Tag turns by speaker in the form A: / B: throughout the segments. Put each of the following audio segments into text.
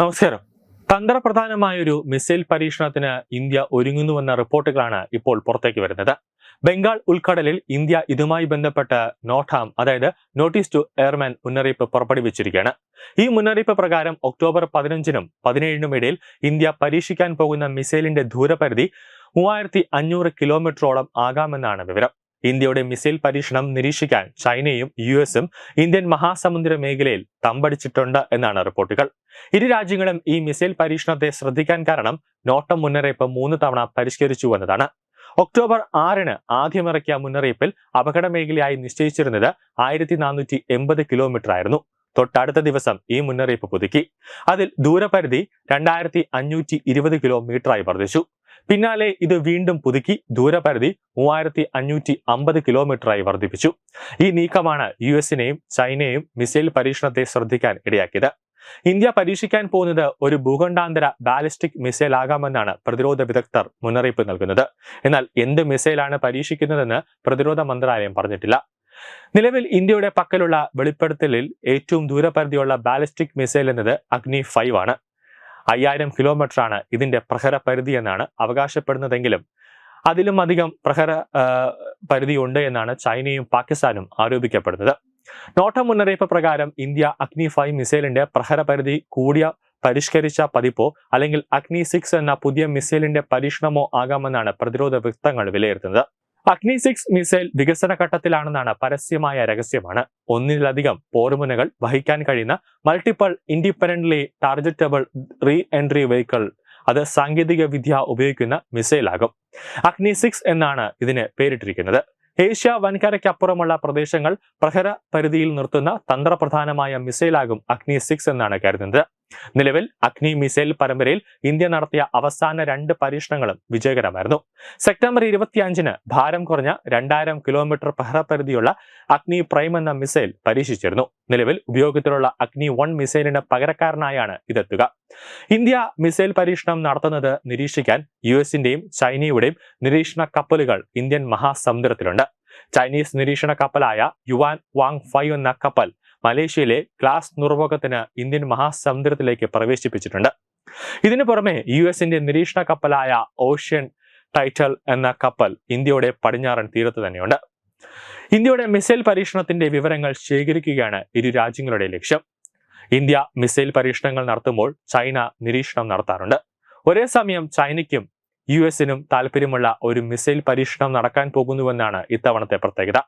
A: നമസ്കാരം. തന്ത്രപ്രധാനമായൊരു മിസൈൽ പരീക്ഷണത്തിന് ഇന്ത്യ ഒരുങ്ങുന്നുവെന്ന റിപ്പോർട്ടുകളാണ് ഇപ്പോൾ പുറത്തേക്ക് വരുന്നത്. ബംഗാൾ ഉൾക്കടലിൽ ഇന്ത്യ ഇതുമായി ബന്ധപ്പെട്ട് നോട്ടാം അതായത് നോട്ടീസ് ടു എയർമാൻ മുന്നറിയിപ്പ് പുറപ്പെടുവിച്ചിരിക്കുകയാണ്. ഈ മുന്നറിയിപ്പ് പ്രകാരം ഒക്ടോബർ പതിനഞ്ചിനും പതിനേഴിനും ഇടയിൽ ഇന്ത്യ പരീക്ഷിക്കാൻ പോകുന്ന മിസൈലിന്റെ ദൂരപരിധി മൂവായിരത്തി അഞ്ഞൂറ് കിലോമീറ്ററോളം ആകാമെന്നാണ് വിവരം. ഇന്ത്യയുടെ മിസൈൽ പരീക്ഷണം നിരീക്ഷിക്കാൻ ചൈനയും യു എസും ഇന്ത്യൻ മഹാസമുദ്ര മേഖലയിൽ തമ്പടിച്ചിട്ടുണ്ട് എന്നാണ് റിപ്പോർട്ടുകൾ. ഇരു രാജ്യങ്ങളും ഈ മിസൈൽ പരീക്ഷണത്തെ ശ്രദ്ധിക്കാൻ കാരണം നോട്ടം മുന്നറിയിപ്പ് മൂന്ന് തവണ പരിഷ്കരിച്ചു എന്നതാണ്. ഒക്ടോബർ ആറിന് ആദ്യമിറക്കിയ മുന്നറിയിപ്പിൽ അപകട മേഖലയായി നിശ്ചയിച്ചിരുന്നത് ആയിരത്തി നാനൂറ്റി എൺപത് കിലോമീറ്റർ ആയിരുന്നു തൊട്ടടുത്ത ദിവസം ഈ മുന്നറിയിപ്പ് പുതുക്കി. അതിൽ ദൂരപരിധി രണ്ടായിരത്തി അഞ്ഞൂറ്റി ഇരുപത് കിലോമീറ്ററായി വർദ്ധിച്ചു. പിന്നാലെ ഇത് വീണ്ടും പുതുക്കി ദൂരപരിധി മൂവായിരത്തി അഞ്ഞൂറ്റി അമ്പത് കിലോമീറ്ററായി വർദ്ധിപ്പിച്ചു. ഈ നീക്കമാണ് യു എസിനെയും ചൈനയെയും മിസൈൽ പരീക്ഷണത്തെ ശ്രദ്ധിക്കാൻ ഇടയാക്കിയത്. ഇന്ത്യ പരീക്ഷിക്കാൻ പോകുന്നത് ഒരു ഭൂഖണ്ഡാന്തര ബാലിസ്റ്റിക് മിസൈൽ ആകാമെന്നാണ് പ്രതിരോധ വിദഗ്ധർ മുന്നറിയിപ്പ് നൽകുന്നത്. എന്നാൽ എന്ത് മിസൈലാണ് പരീക്ഷിക്കുന്നതെന്ന് പ്രതിരോധ മന്ത്രാലയം പറഞ്ഞിട്ടില്ല. നിലവിൽ ഇന്ത്യയുടെ പക്കലുള്ള വെളിപ്പെടുത്തലിൽ ഏറ്റവും ദൂരപരിധിയുള്ള ബാലിസ്റ്റിക് മിസൈൽ എന്നത് അഗ്നി ഫൈവ് ആണ്. അയ്യായിരം കിലോമീറ്റർ ആണ് ഇതിന്റെ പ്രഹര പരിധി എന്നാണ് അവകാശപ്പെടുന്നതെങ്കിലും അതിലും അധികം പ്രഹര പരിധി ഉണ്ട് എന്നാണ് ചൈനയും പാകിസ്ഥാനും ആരോപിക്കപ്പെടുന്നത്. നോട്ട മുന്നറിയിപ്പ് പ്രകാരം ഇന്ത്യ അഗ്നി ഫൈവ് മിസൈലിന്റെ പ്രഹര പരിധി കൂടിയ പരിഷ്കരിച്ച പതിപ്പോ അല്ലെങ്കിൽ അഗ്നി സിക്സ് എന്ന പുതിയ മിസൈലിന്റെ പരീക്ഷണമോ ആകാമെന്നാണ് പ്രതിരോധ വൃത്തങ്ങൾ വിലയിരുത്തുന്നത്. അഗ്നി സിക്സ് മിസൈൽ വികസന ഘട്ടത്തിലാണെന്നാണ് പരസ്യമായ രഹസ്യമാണ്. ഒന്നിലധികം പോർമുനകൾ വഹിക്കാൻ കഴിയുന്ന multiple independently targetable re entry vehicle അത് സാങ്കേതിക വിദ്യ ഉപയോഗിക്കുന്ന മിസൈലാകും. അഗ്നി സിക്സ് എന്നാണ് ഇതിന് പേരിട്ടിരിക്കുന്നത്. ഏഷ്യ വൻകരയ്ക്കപ്പുറമുള്ള പ്രദേശങ്ങൾ പ്രഹര പരിധിയിൽ നിർത്തുന്ന തന്ത്രപ്രധാനമായ മിസൈലാകും അഗ്നി സിക്സ് എന്നാണ് കരുതുന്നത്. നിലവിൽ അഗ്നി മിസൈൽ പരമ്പരയിൽ ഇന്ത്യ നടത്തിയ അവസാന രണ്ട് പരീക്ഷണങ്ങളും വിജയകരമായിരുന്നു. സെപ്റ്റംബർ ഇരുപത്തിയഞ്ചിന് ഭാരം കുറഞ്ഞ രണ്ടായിരം കിലോമീറ്റർ പ്രഹരപരിധിയുള്ള അഗ്നി പ്രൈം എന്ന മിസൈൽ പരീക്ഷിച്ചിരുന്നു. നിലവിൽ ഉപയോഗത്തിലുള്ള അഗ്നി വൺ മിസൈലിന് പകരക്കാരനായാണ് ഇതെത്തുക. ഇന്ത്യ മിസൈൽ പരീക്ഷണം നടത്തുന്നത് നിരീക്ഷിക്കാൻ യു എസിന്റെയും ചൈനയുടെയും നിരീക്ഷണ കപ്പലുകൾ ഇന്ത്യൻ മഹാസമുദ്രത്തിലുണ്ട്. ചൈനീസ് നിരീക്ഷണ കപ്പലായ യുവാൻ വാങ് ഫൈവ് എന്ന കപ്പൽ മലേഷ്യയിലെ ഗ്ലാസ് നുറുമുഖത്തിന് ഇന്ത്യൻ മഹാസമുദ്രത്തിലേക്ക് പ്രവേശിപ്പിച്ചിട്ടുണ്ട്. ഇതിനു പുറമെ യു എസിന്റെ നിരീക്ഷണ കപ്പലായ ഓഷ്യൻ ടൈറ്റൽ എന്ന കപ്പൽ ഇന്ത്യയുടെ പടിഞ്ഞാറൻ തീരത്ത് തന്നെയുണ്ട്. ഇന്ത്യയുടെ മിസൈൽ പരീക്ഷണത്തിന്റെ വിവരങ്ങൾ ശേഖരിക്കുകയാണ് ഇരു രാജ്യങ്ങളുടെ ലക്ഷ്യം. ഇന്ത്യ മിസൈൽ പരീക്ഷണങ്ങൾ നടത്തുമ്പോൾ ചൈന നിരീക്ഷണം നടത്താറുണ്ട്. ഒരേ സമയം ചൈനയ്ക്കും യു എസിനും താല്പര്യമുള്ള ഒരു മിസൈൽ പരീക്ഷണം നടക്കാൻ പോകുന്നുവെന്നാണ് ഇത്തവണത്തെ പ്രത്യേകത.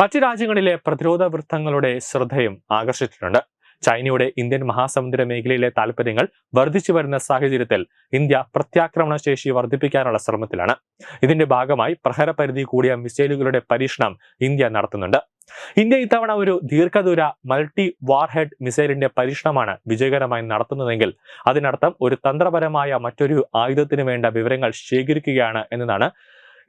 A: മറ്റു രാജ്യങ്ങളിലെ പ്രതിരോധ വൃത്തങ്ങളുടെ ശ്രദ്ധയും ആകർഷിച്ചിട്ടുണ്ട്. ചൈനയുടെ ഇന്ത്യൻ മഹാസമുദ്ര മേഖലയിലെ താല്പര്യങ്ങൾ വർദ്ധിച്ചു വരുന്ന സാഹചര്യത്തിൽ ഇന്ത്യ പ്രത്യാക്രമണ ശേഷി വർദ്ധിപ്പിക്കാനുള്ള ശ്രമത്തിലാണ്. ഇതിന്റെ ഭാഗമായി പ്രഹരപരിധി കൂടിയ മിസൈലുകളുടെ പരീക്ഷണം ഇന്ത്യ നടത്തുന്നുണ്ട്. ഇന്ത്യ ഇത്തവണ ഒരു ദീർഘദൂര മൾട്ടി വാർഹെഡ് മിസൈലിന്റെ പരീക്ഷണമാണ് വിജയകരമായി നടത്തുന്നതെങ്കിൽ അതിനർത്ഥം ഒരു തന്ത്രപരമായ മറ്റൊരു ആയുധത്തിന് വേണ്ട വിവരങ്ങൾ ശേഖരിക്കുകയാണ് എന്നതാണ്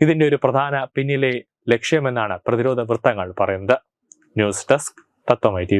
A: ഇതിന്റെ ഒരു പ്രധാന പിന്നിലെ ലക്ഷ്യമെന്നാണ് പ്രതിരോധ വൃത്തങ്ങൾ പറയുന്നത്. ന്യൂസ് ഡെസ്ക് തത്വമൈ ടി